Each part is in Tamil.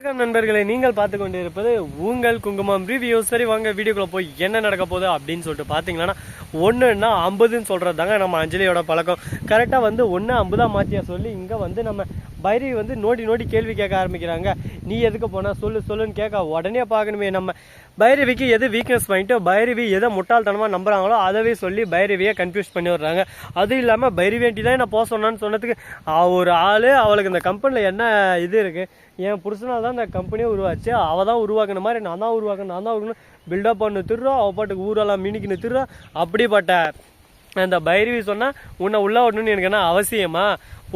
வணக்கம் நண்பர்களை நீங்கள் பார்த்து கொண்டு இருப்பது உங்கள் குங்குமம் ரிவ்யூ சரி வாங்க வீடியோக்குள்ள போய் என்ன நடக்க போகுது அப்படின்னு சொல்லிட்டு பார்த்தீங்கன்னா ஒன்றுன்னா ஐம்பதுன்னு சொல்கிறது தாங்க நம்ம அஞ்சலியோட பழக்கம். கரெக்டாக வந்து ஒன்று ஐம்பதாக மாற்றியா சொல்லி இங்கே வந்து நம்ம பைரவி வந்து நோடி நோடி கேள்வி கேட்க ஆரம்பிக்கிறாங்க. நீ எதுக்கு போனால் சொல்லு சொல்லுன்னு கேட்க உடனே பார்க்கணுமே நம்ம பைரவிக்கு எது வீக்னஸ் பாயிண்ட்டோ பைரவி எதை முட்டாள்தனமாக நம்புகிறாங்களோ அதவே சொல்லி பைரவியை கன்ஃபியூஸ் பண்ணி விடுறாங்க. அதுவும் இல்லாமல் பைரவேண்டி தான் நான் போக சொன்னான்னு சொன்னதுக்கு ஒரு ஆள் அவளுக்கு இந்த கம்பெனியில் என்ன இது இருக்குது என் புருஷனால் தான் இந்த கம்பெனியே உருவாச்சு. அவள் தான் உருவாக்குன மாதிரி நான் தான் உருவாக்கணும் நான் தான் உருவாக்கணும் பில்டப் பண்ணு திருறோம் அவள் பாட்டுக்கு ஊரெல்லாம் மினிக்கின்னு திருறோம் அப்படிப்பட்ட அந்த பைரவி சொன்னால் உன்னை உள்ள விடணும்னு எனக்கு என்ன அவசியமா?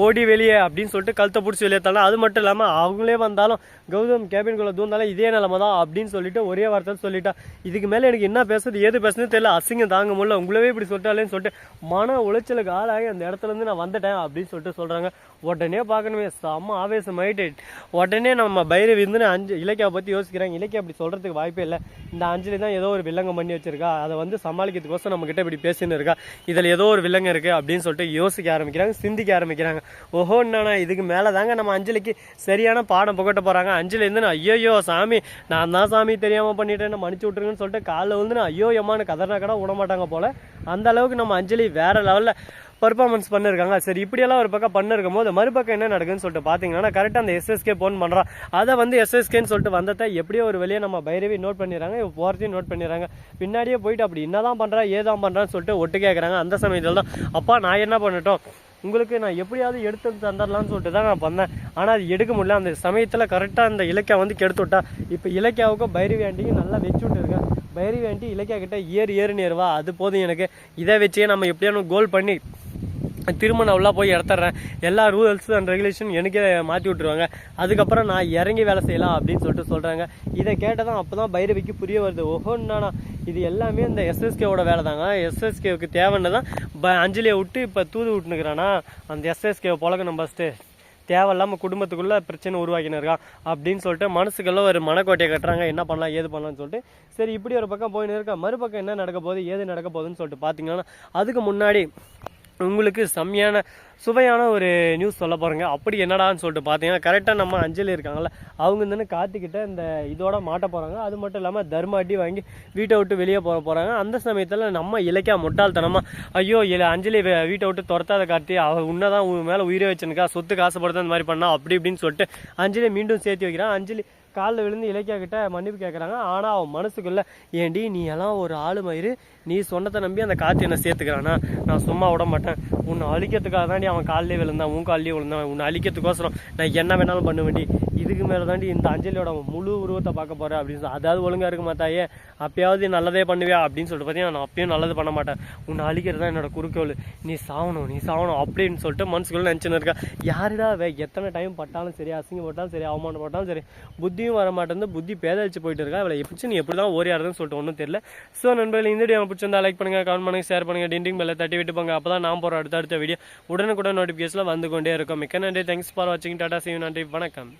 ஓடி வெளியே அப்படின்னு சொல்லிட்டு கழுத்தை பிடிச்சி வெளியே தானே அது மட்டும் இல்லாமல் அவங்களே வந்தாலும் கௌதம் கேபின்குள்ளே தூந்தாலும் இதே நிலமை தான் அப்படின்னு சொல்லிட்டு ஒரே வார்த்தை சொல்லிட்டா. இதுக்கு மேலே எனக்கு என்ன பேசுறது ஏது பேசுறது தெரியல. அசிங்கம் தாங்க முடியல. உங்களவே இப்படி சொல்லிட்டாலேன்னு சொல்லிட்டு மன உளைச்சலுக்கு ஆளாகி அந்த இடத்துல இருந்து நான் வந்துட்டேன் அப்படின்னு சொல்லிட்டு சொல்கிறாங்க உடனே பார்க்கணுமே செம்ம ஆவேசம் ஆகிட்டு உடனே நம்ம பைரவி இருந்து அஞ்சு இலக்கியா பற்றி யோசிக்கிறாங்க இலக்கியா அப்படி சொல்கிறதுக்கு வாய்ப்பே இல்லை. இந்த அஞ்சலி தான் ஏதோ ஒரு வில்லங்கம் பண்ணி வச்சிருக்கா. அதை வந்து சமாளிக்கிறதுக்கோசம் நம்மக்கிட்ட இப்படி பேசின்னு இருக்கா. இதில் ஏதோ ஒரு வில்லங்கம் இருக்குது அப்படின்னு சொல்லிட்டு யோசிக்க ஆரம்பிக்கிறாங்க சிந்திக்க ஆரம்பிக்கிறாங்க. ஓஹோ என்னண்ணா இதுக்கு மேலே தாங்க நம்ம அஞ்சலிக்கு சரியான பாடம் புகட்ட போகிறாங்க அஞ்சலி இருந்து நான் ஐயோ சாமி நான் தான் சாமி தெரியாமல் பண்ணிட்டேன்னு மன்னிச்சு விட்ருங்கன்னு சொல்லிட்டு காலைல வந்து நான் ஐயோ எம்மான்னு கதர்னா கடை விட மாட்டாங்க போல. அந்த அளவுக்கு நம்ம அஞ்சலி வேறு லெவலில் பர்ஃபார்மன்ஸ் பண்ணிருக்காங்க. சரி இப்படியெல்லாம் ஒரு பக்கம் பண்ணிருக்கும் போது மறுபக்கம் என்ன நடக்குதுன்னு சொல்லிட்டு பார்த்தீங்கன்னா கரெக்டாக அந்த எஸ்எஸ்கே ஃபோன் பண்ணுறான் அதை வந்து எஸ்எஸ்கேன்னு சொல்லிட்டு வந்ததை எப்படியோ ஒரு வெளியே நம்ம பைரவி நோட் பண்ணிடுறாங்க இப்போ போகிறதையும் நோட் பண்ணிடுறாங்க. பின்னாடியே போயிட்டு அப்படி என்னதான் பண்ணுறா ஏதான் பண்ணுறான்னு சொல்லிட்டு ஒட்டு கேட்குறாங்க அந்த சமயத்தில் தான் அப்பா நான் என்ன பண்ணட்டும்? உங்களுக்கு நான் எப்படியாவது எடுத்து வந்து தந்துடலாம்னு சொல்லிட்டு தான் நான் பண்ணேன் ஆனால் அது எடுக்க முடியல. அந்த சமயத்தில் கரெக்டாக அந்த இலக்கியா வந்து கெடுத்து விட்டா இப்போ இலக்கியாவுக்கும் பைரவி ஆண்டியும் நல்லா வச்சு விட்டுருக்கேன் பைரவி ஆண்டி இலக்கியா கிட்ட ஏறு ஏறு நேருவா அது போதும் எனக்கு. இதை வச்சே நம்ம எப்படியான கோல் பண்ணி திரும்ப நான் போய் இடத்துறேன் எல்லா ரூல்ஸ் அண்ட் ரெகுலேஷன் எனக்கே மாற்றி விட்டுருவாங்க. அதுக்கப்புறம் நான் இறங்கி வேலை செய்யலாம் அப்படின்னு சொல்லிட்டு சொல்கிறாங்க இதை கேட்டதான் அப்போ தான் பைரவிக்கு புரிய வருது. ஓஹோன்னா இது எல்லாமே இந்த எஸ்எஸ்கேவோட வேலை தாங்க எஸ்எஸ்கேவுக்கு தேவைன்னு தான் ப அஞ்சலியை விட்டு இப்போ தூது விட்டுனுக்குறானா அந்த எஸ்எஸ்கேவை பழகணும் ஃபஸ்ட்டு தேவையில்லாமல் குடும்பத்துக்குள்ளே பிரச்சனை உருவாக்கினு இருக்கான் அப்படின்னு சொல்லிட்டு மனசுக்குள்ளே ஒரு மனக்கோட்டையை கட்டுறாங்க. என்ன பண்ணலாம் ஏது பண்ணலாம்னு சொல்லிட்டு. சரி இப்படி ஒரு பக்கம் போயின்னு இருக்கா. மறுபக்கம் என்ன நடக்க போகுது ஏது நடக்க போகுதுன்னு சொல்லிட்டு பார்த்தீங்கன்னா அதுக்கு முன்னாடி உங்களுக்கு செம்மையான சுவையான ஒரு நியூஸ் சொல்ல போகிறேங்க அப்படி என்னடான்னு சொல்லிட்டு பார்த்தீங்கன்னா கரெக்டாக நம்ம அஞ்சலி இருக்காங்கள அவங்க தானே கார்த்திக்கிட்ட இந்த இதோட மாட்ட போகிறாங்க அது மட்டும் இல்லாமல் தர்ம அடி வாங்கி வீட்டை விட்டு வெளியே போக போகிறாங்க அந்த சமயத்தில் நம்ம இலக்கியா முட்டாள்தனமாக ஐயோ இல்லை அஞ்சலி வீட்டை விட்டு துரத்தாத கார்த்தி அவ உன்னதான் உன் மேலே உயிரை வச்சுனுக்கா சொத்து காசுப்படுத்த அந்த மாதிரி பண்ணா அப்படி இப்படின்னு சொல்லிட்டு அஞ்சலி மீண்டும் சேர்த்து வைக்கிறான். அஞ்சலி காலில் விழுந்து இலக்கியா கிட்ட மன்னிப்பு கேட்குறாங்க ஆனால் அவன் மனசுக்குள்ள ஏண்டி நீ எல்லாம் ஒரு ஆளு மயிறு நீ சொன்னதை நம்பி அந்த காற்று என்னை சேர்த்துக்கிறானா? நான் சும்மா விட மாட்டேன். உன்னை அழிக்கிறதுக்காக தாண்டி அவன் காலிலே விழுந்தான். உன் காலிலே விழுந்தான். உன்னை அழிக்கிறதுக்கோசரம் நான் என்ன வேணாலும் பண்ண வேண்டி இதுக்கு மேலே தாண்டி இந்த அஞ்சலியோட முழு உருவத்தை பார்க்க போகிறேன் அப்படின்னு சொல்லி அதாவது ஒழுங்காக இருக்க மாட்டாயே அப்பயாவது நல்லதே பண்ணுவியா? அப்படின்னு சொல்லிட்டு பார்த்தீங்கன்னா நான் அப்பயும் நல்லது பண்ண மாட்டேன். உன்னை அழிக்கிறது தான் என்னோட குறுக்கோள். நீ சாவணும் நீ சாவணும் அப்படின்னு சொல்லிட்டு மனசுக்குள்ளே நினச்சின்னு இருக்கா. யாருடா வே எத்தனை டைம் பட்டாலும் சரி அசிங்கப்பட்டாலும் சரி அவமானப்பட்டாலும் சரி புத்தி புத்தியும் வர மாட்டேங்குது புத்தி பேதழிச்சு போயிட்டு இருக்கா அவளை எப்படி நீ எப்படி தான் ஓரியாருன்னு சொல்லிட்டு ஒன்றும் தெரியல. ஸோ நண்பர்கள் இந்த வீடியோ பிடிச்சிருந்தா லைக் பண்ணுங்க கமெண்ட் பண்ணுங்க ஷேர் பண்ணுங்க டிண்டிங் பெல்ல தட்டி விட்டு போங்க அப்போ தான் நான் போகிற அடுத்த அடுத்த வீடியோ உடனுக்குடன் நோட்டிஃபிகேஷனில் வந்து கொண்டே இருக்கும். மிக்க நன்றி. தேங்க்ஸ் ஃபார் வாட்சிங் டாடா சிவ் நன்றி. வணக்கம்.